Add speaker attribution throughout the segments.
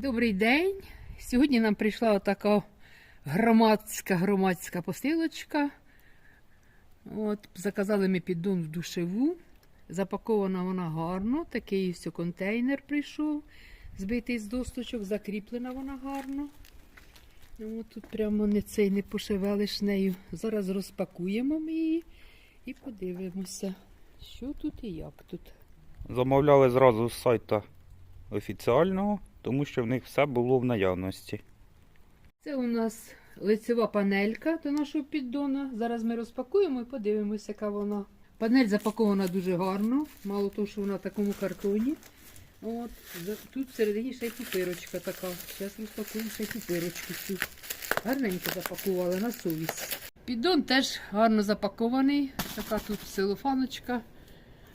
Speaker 1: Добрий день. Сьогодні нам прийшла отака громадська громадська посилочка. От, заказали ми піддон в душеву. Запакована вона гарно. Такий ось контейнер прийшов, збитий з досточок, закріплена вона гарно. От тут прямо не цей не пошевелиш нею. Зараз розпакуємо ми її і подивимося, що тут і як тут.
Speaker 2: Замовляли зразу з сайта офіціального, тому що в них все було в наявності.
Speaker 1: Це у нас лицева панелька до нашого піддона. Зараз ми розпакуємо і подивимося, яка вона. Панель запакована дуже гарно, мало того, що вона в такому картоні. От, тут всередині ще й пупирочка така. Зараз розпакуємо ще й пупирочку цю. Гарненько запакували на совість. Піддон теж гарно запакований. Така тут целофаночка.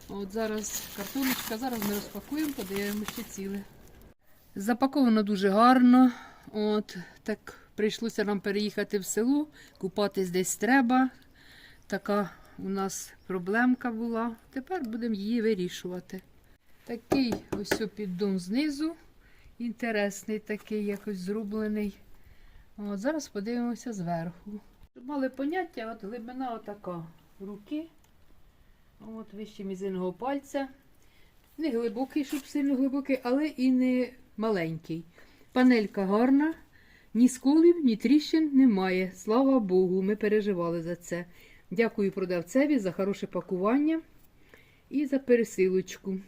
Speaker 1: От зараз картоночка. Зараз ми розпакуємо, подивимося ще ціле. Запаковано дуже гарно. От так прийшлося нам переїхати в село, купатись десь треба. Така у нас проблемка була. Тепер будемо її вирішувати. Такий ось піддон знизу. Інтересний такий, якось зроблений. От, зараз подивимося зверху. Щоб мали поняття, от глибина отака руки. От вище мізинного пальця. Не глибокий, щоб сильно глибокий, але і не маленький. Панелька гарна, ні сколів, ні тріщин немає. Слава Богу, ми переживали за це. Дякую продавцеві за хороше пакування і за пересилочку.